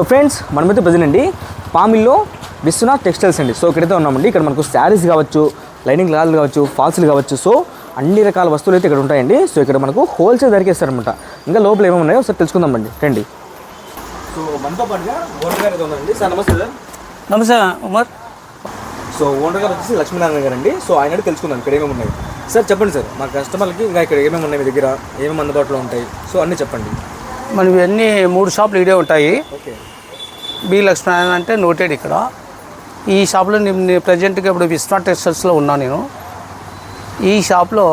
So friends మనమైతే present అండి పామిల్లో విశ్వనాథ్ టెక్స్టైల్స్ అండి. సో ఇక్కడైతే ఉన్నామండి. ఇక్కడ మనకు శారీస్ కావచ్చు లైనింగ్ క్లాత్లు కావచ్చు ఫాల్స్లు కావచ్చు. సో అన్ని రకాల వస్తువులు అయితే ఇక్కడ ఉంటాయండి. సో ఇక్కడ మనకు హోల్సేల్ ధరకే ఇస్తారనమాట ఇంకా లోపల ఏమేమి ఉన్నాయో ఒకసారి తెలుసుకుందామండి రండి. సో మనతో పాటుగా ఓనర్ గారు ఉందండి సార్ నమస్తే సార్. నమస్తే ఉమర్. సో ఓనర్ గారు వచ్చేసి లక్ష్మీనారాయణ గారు అండి. సో ఆయన తెలుసుకుందాం ఇక్కడ ఏమేమి ఉన్నాయి. సార్ చెప్పండి సార్. మా కస్టమర్లకి ఇంకా ఇక్కడ ఏమేమి ఉన్నాయి మీ దగ్గర? ఏమేమి అందుబాటులో ఉంటాయి? సో అన్నీ చెప్పండి. మనవి అన్ని మూడు షాపులు ఇడే ఉంటాయి. ఓకే. బి లక్ష్మీనారాయణ అంటే నోటెడ్ ఇక్కడ. ఈ షాప్లో నేను ప్రజెంట్గా ఇప్పుడు విశ్వా టెక్స్టైల్స్లో ఉన్నాను నేను. ఈ షాప్లో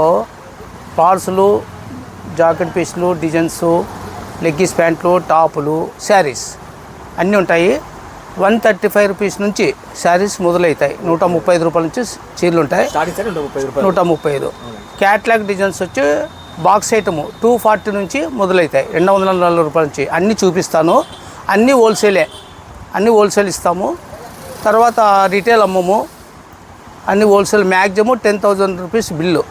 పార్సులు జాకెట్ పీస్లు డిజైన్స్ లెగ్గీస్ ప్యాంట్లు టాపులు శారీస్ అన్నీ ఉంటాయి. వన్ థర్టీ ఫైవ్ రూపీస్ నుంచి శారీస్ మొదలవుతాయి నూట ముప్పై ఐదు రూపాయల నుంచి చీరలు ఉంటాయి. నూట ముప్పై ఐదు క్యాట్లాగ్ డిజైన్స్ వచ్చి బాక్స్ ఐటమ్ టూ ఫార్టీ నుంచి మొదలవుతాయి రెండు వందల నలభై రూపాయల నుంచి అన్నీ చూపిస్తాను. అన్నీ హోల్సేలే. అన్నీ హోల్సేల్ ఇస్తాము. తర్వాత రిటైల్ అమ్మము. అన్ని wholesale maximum ten thousand rupees bill.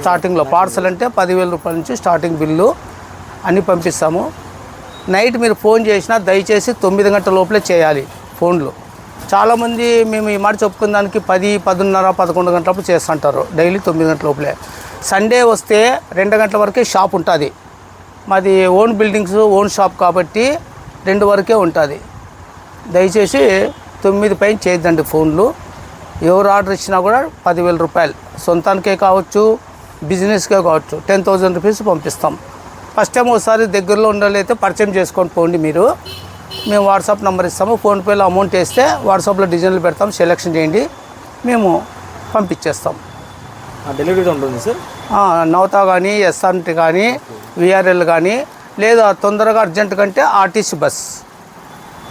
స్టార్టింగ్లో పార్సల్ అంటే పదివేల రూపాయల నుంచి స్టార్టింగ్ బిల్లు అన్నీ పంపిస్తాము. నైట్ మీరు ఫోన్ చేసినా దయచేసి తొమ్మిది గంటల లోపలే చేయాలి ఫోన్లు. చాలామంది మేము ఈ మాట చెప్పుకున్న దానికి పది పదిన్నర పదకొండు గంటలప్పుడు చేస్తుంటారు. డైలీ తొమ్మిది గంటల లోపలే. సండే వస్తే రెండు గంటల వరకే షాప్ ఉంటుంది. మాది ఓన్ బిల్డింగ్స్ ఓన్ షాప్ కాబట్టి రెండు వరకే ఉంటుంది. దయచేసి తొమ్మిది పైన చేయొద్దండి ఫోన్లు. ఎవరు ఆర్డర్ ఇచ్చినా కూడా పదివేల రూపాయలు. సొంతానికే కావచ్చు బిజినెస్కే కావచ్చు. టెన్ థౌజండ్ రూపీస్ పంపిస్తాం. ఫస్ట్ టైం ఒకసారి దగ్గరలో ఉండాలైతే పరిచయం చేసుకొని పోండి మీరు. మేము వాట్సాప్ నెంబర్ ఇస్తాము. ఫోన్పేలో అమౌంట్ వేస్తే వాట్సాప్లో డిజైన్లు పెడతాం సెలెక్షన్ చేయండి. మేము పంపించేస్తాం. డెలివరీ ఉంటుంది సార్? నవతా కానీ ఎస్ఆర్టీ కానీ విఆర్ఎల్ కానీ లేదా తొందరగా అర్జెంట్ కంటే ఆర్టీసీ బస్.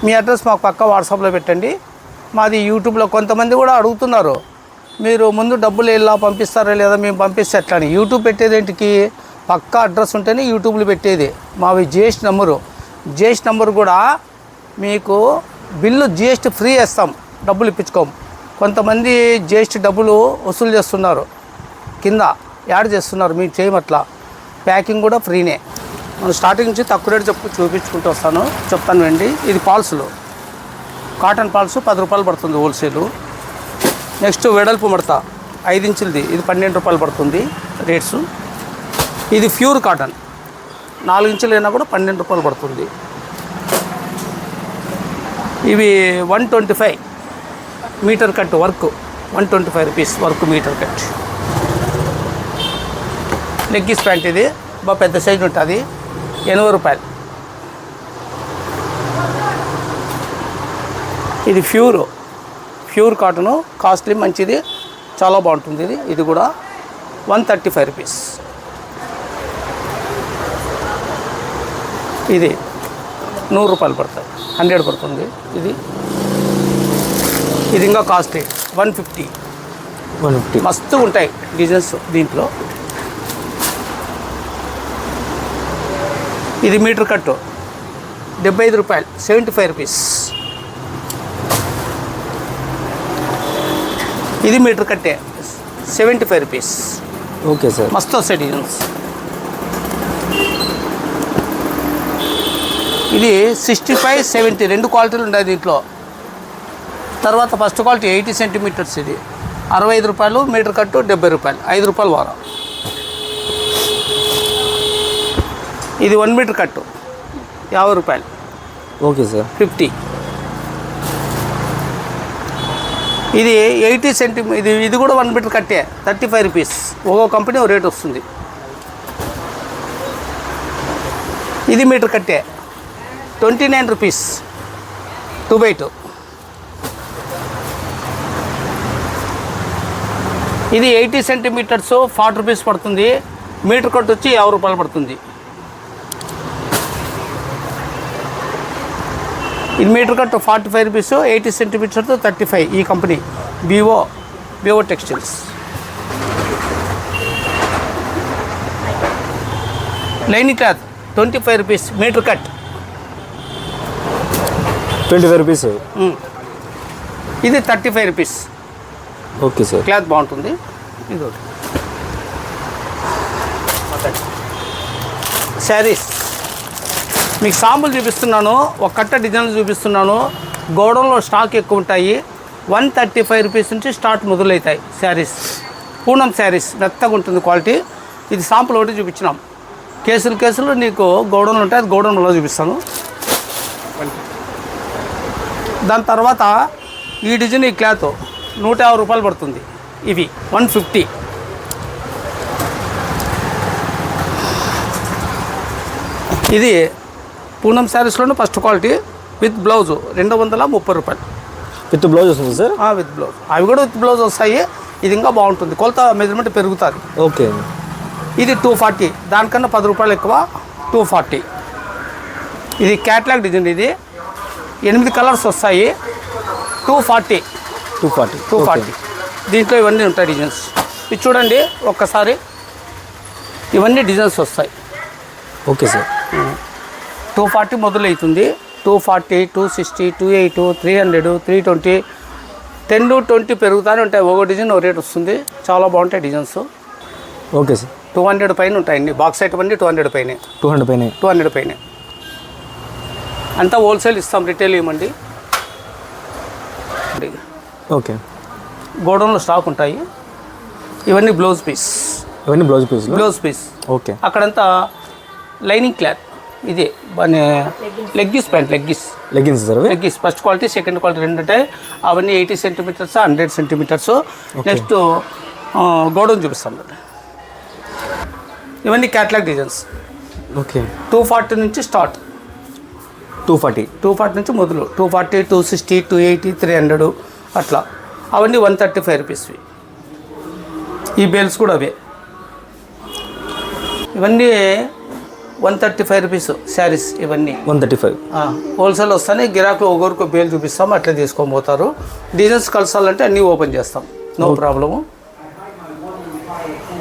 మీ అడ్రస్ మాకు పక్క వాట్సాప్లో పెట్టండి. మాది యూట్యూబ్లో కొంతమంది కూడా అడుగుతున్నారు. మీరు ముందు డబ్బులు ఎలా పంపిస్తారా లేదా మేము పంపిస్తే ఎట్లా అని. యూట్యూబ్ పెట్టేదేంటికి పక్కా పక్క అడ్రస్ ఉంటేనే యూట్యూబ్లో పెట్టేది. మావి జిఎస్టీ నెంబరు. జిఎస్టీ నెంబర్ కూడా మీకు బిల్లు జిఎస్టీ ఫ్రీ వేస్తాం. డబ్బులు ఇప్పించుకోం. కొంతమంది జిఎస్టీ డబ్బులు వసూలు చేస్తున్నారు. కింద యాడ్ చేస్తున్నారు. మీరు చేయమట్లా. ప్యాకింగ్ కూడా ఫ్రీనే. మనం స్టార్టింగ్ నుంచి తక్కువ రేటు చెప్పు చూపించుకుంటూ వస్తాను. చెప్తాను వెండి ఇది పాల్సులు. కాటన్ పాల్స్ పది రూపాయలు పడుతుంది హోల్సేలు. నెక్స్ట్ వెడల్పు మడత ఐదు ఇంచులది. ఇది పన్నెండు రూపాయలు పడుతుంది రేట్స్. ఇది ప్యూర్ కాటన్. నాలుగు ఇంచులు అయినా కూడా పన్నెండు రూపాయలు పడుతుంది. ఇవి one twenty five metre cut work. One twenty five rupees work metre cut. Leggings pant ఇది. బాగా పెద్ద సైజ్ ఉంటుంది. ఎనభై రూపాయలు. ఇది ప్యూర్ ప్యూర్ కాటను కాస్ట్లీ మంచిది చాలా బాగుంటుంది ఇది. ఇది కూడా వన్ థర్టీ ఫైవ్ రూపీస్. ఇది నూరు రూపాయలు పడతాయి హండ్రెడ్ పడుతుంది ఇది. ఇది ఇంకా costly one fifty. One fifty. మస్తు ఉంటాయి డిజైన్స్ దీంట్లో. ఇది మీటర్ కట్టు. డెబ్బై ఐదు రూపాయలు. Seventy five rupees. ఇది మీటర్ కట్టే. Seventy five rupees. Okay sir. మస్తు వస్తాయి డిజైన్స్. ఇది సిక్స్టీ ఫైవ్ సెవెంటీ రెండు క్వాలిటీలు ఉన్నాయి దీంట్లో. తర్వాత ఫస్ట్ క్వాలిటీ ఎయిటీ సెంటీమీటర్స్ ఇది. అరవై ఐదు రూపాయలు మీటర్ కట్టు డెబ్బై రూపాయలు. ఐదు రూపాయలు వారం. ఇది వన్ మీటర్ కట్టు యాభై రూపాయలు. ఓకే సార్ ఫిఫ్టీ ఇది ఎయిటీ సెంటీమీ ఇది ఇది కూడా వన్ మీటర్ కట్టే థర్టీ ఫైవ్ రూపీస్ ఒక్కో కంపెనీ ఒక రేట్ వస్తుంది. ఇది మీటర్ కట్టే twenty nine rupees two by two ఇది ఎయిటీ సెంటీమీటర్స్ ఫార్టీ రూపీస్ పడుతుంది. మీటర్ కట్ వచ్చి యాభై రూపాయలు పడుతుంది. ఇది metre cut forty five rupees eighty centimetres thirty five ఈ company. Vivo Vivo textiles lining cloth twenty five rupees metre cut twenty five rupees ఇది thirty five rupees okay sir cloth బాగుంటుంది. ఇది ఒకటి. శారీస్ మీకు సాంపుల్ చూపిస్తున్నాను ఒక కట్ట డిజైన్లు చూపిస్తున్నాను గోడంలో స్టాక్ ఎక్కువ ఉంటాయి. వన్ థర్టీ ఫైవ్ రూపీస్ నుంచి స్టార్ట్ మొదలవుతాయి శారీస్. పూనం శారీస్ మెత్తగా ఉంటుంది క్వాలిటీ. ఇది సాంపుల్ ఒకటి చూపించినాం. కేసులు కేసులు నీకు గోడౌన్లు ఉంటాయి అది గోడౌన్లో చూపిస్తాను. దాని తర్వాత ఈ డిజైన్ ఈ క్లాత్ నూట యాభై రూపాయలు పడుతుంది. ఇవి వన్ ఫిఫ్టీ. ఇది పూనం శారీస్లోనే ఫస్ట్ క్వాలిటీ విత్ బ్లౌజ్ రెండు వందల ముప్పై రూపాయలు. విత్ బ్లౌజ్ వస్తుంది సార్? విత్ బ్లౌజ్ అవి కూడా విత్ బ్లౌజ్ వస్తాయి. ఇది ఇంకా బాగుంటుంది. కొలత మెజర్మెంట్ పెరుగుతుంది. ఓకే. ఇది టూ ఫార్టీ దానికన్నా పది రూపాయలు ఎక్కువ టూ ఫార్టీ ఇది క్యాట్లాగ్ డిజైన్ ఇది. ఎనిమిది కలర్స్ వస్తాయి. Two forty two forty two forty దీంట్లో ఇవన్నీ ఉంటాయి డిజైన్స్ ఇది చూడండి ఒక్కసారి. ఇవన్నీ డిజైన్స్ వస్తాయి. Okay sir. టూ ఫార్టీ మొదలవుతుంది. Two forty two sixty two eight three hundred three twenty ten twenty పెరుగుతూనే ఉంటాయి. ఒక డిజైన్ ఒక రేట్ వస్తుంది. చాలా బాగుంటాయి designs. Okay sir. Two hundred పైన ఉంటాయండి బాక్స్ ఐటమ్ అన్ని టూ హండ్రెడ్ పైనే. టూ హండ్రెడ్ పైన. టూ హండ్రెడ్ పైన. అంతా హోల్సేల్ ఇస్తాం రిటైల్ ఇవ్వమండి. ఓకే. గోడౌన్లో స్టాక్ ఉంటాయి. ఇవన్నీ బ్లౌజ్ పీస్. ఇవన్నీ బ్లౌజ్ పీస్లు? Blouse piece. ఓకే. అక్కడంతా లైనింగ్ క్లాత్. ఇది leggings pant leggings. Leggings sir leggings. First quality second quality రెండు ఉంటాయి అవన్నీ eighty centimetres hundred centimetres. Next godown చూపిస్తాం ఇవన్నీ catalogue designs okay. Two forty నుంచి start two forty two forty నుంచి మొదలు. Two forty two sixty two eighty three hundred అట్లా. అవన్నీ వన్ థర్టీ ఫైవ్ రూపీస్వి ఈ బేల్స్ కూడా అవే. ఇవన్నీ one thirty five rupees saris ఇవన్నీ. One thirty five. హోల్సేల్ వస్తానే గిరాకులు ఒకరికి బేల్ చూపిస్తాం అట్లే తీసుకొని పోతారు. డిజైన్స్ కలసాలంటే అన్నీ ఓపెన్ చేస్తాం. No problem.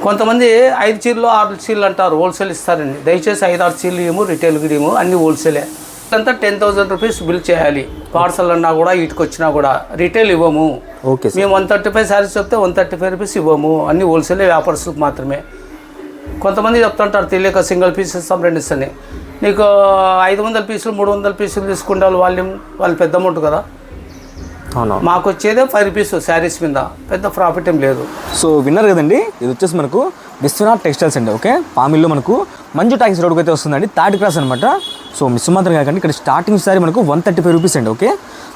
కొంతమంది ఐదు చీరలు ఆరు చీరలు అంటారు హోల్సేల్ ఇస్తారండి దయచేసి ఐదు ఆరు చీరలు ఏమో రిటైల్ గిడేమో అన్ని హోల్సేలే. అంతా టెన్ థౌసండ్ రూపీస్ బిల్ చేయాలి. పార్సల్ అన్నా కూడా ఇటుకు వచ్చినా కూడా రిటైల్ ఇవ్వము. ఓకే మేము వన్ థర్టీ ఫైవ్ శారీస్ చెప్తే వన్ థర్టీ ఫైవ్ రూపీస్ ఇవ్వము. అన్ని హోల్సేల్ వ్యాపారస్తులకు మాత్రమే. కొంతమంది చెప్తుంటారు తెలియక సింగిల్ పీస్ ఇస్తాం రెండు ఇస్తాని నీకు ఐదు వందల పీసులు మూడు వందల పీసులు తీసుకుంటే వాళ్ళు వాళ్ళు వాళ్ళు పెద్ద అమౌంట్ కదా? అవునా. మాకు వచ్చేదే ఫైవ్ రూపీస్ శారీస్ మీద పెద్ద ప్రాఫిట్ ఏం లేదు. సో విన్నారు కదండి ఇది వచ్చేసి మనకు విశ్వనాథ్ టెక్స్టైల్స్ అండి ఓకే? పామిల్లో మనకు మంజు టాక్స్ రోడ్కి అయితే వస్తుందండి థర్డ్ క్లాస్ అనమాట సో మిస్ మాత్రం కాకండి ఇక్కడ స్టార్టింగ్ సారీ మనకు వన్ థర్టీ ఫైవ్ రూపీస్ అండి ఓకే?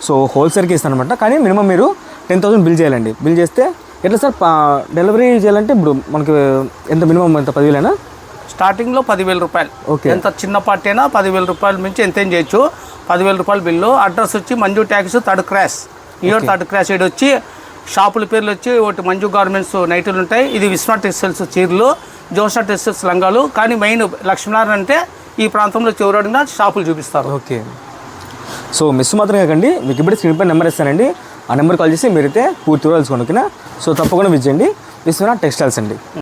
సో హోల్సేల్కి ఇస్తాను అనమాట కానీ మినిమం మీరు టెన్ థౌసండ్ బిల్ చేయాలండి. బిల్ చేస్తే ఎట్లా సార్? డెలివరీ చేయాలంటే ఇప్పుడు మనకు ఎంత మినిమం ఎంత? పదివేలేనా? స్టార్టింగ్లో పదివేల రూపాయలు. ఓకే. ఎంత చిన్న పార్టీ అయినా పదివేల రూపాయల నుంచి ఎంతేం చేయొచ్చు. పదివేల రూపాయల బిల్లు అడ్రస్ వచ్చి మంజు ట్యాక్స్ థర్డ్ క్రాస్. ఇయో థర్డ్ క్రాస్ ఇటు వచ్చి షాపుల పేర్లు వచ్చి ఒకటి మంజు గార్మెంట్స్ నైట్లు ఉంటాయి. ఇది విశ్వనాథ్ టెక్స్టైల్స్ చీరలు జోషా టెక్స్టైల్స్ లంగాలు. కానీ మెయిన్ లక్ష్మీనారాయణ అంటే ఈ ప్రాంతంలో చివరడిన షాపులు చూపిస్తారు. ఓకే. సో మిస్ మాత్రం కాకండి మీకు ఇప్పుడు స్క్రీన్ పై నెంబర్ ఇస్తానండి. ఆ నెంబర్ కాల్ చేసి మీరైతే పూర్తి వివరాలు తెలుసుకోండి ఓకేనా? సో తప్పకుండా విజయండి విశ్వనాథ్ టెక్స్టైల్స్ అండి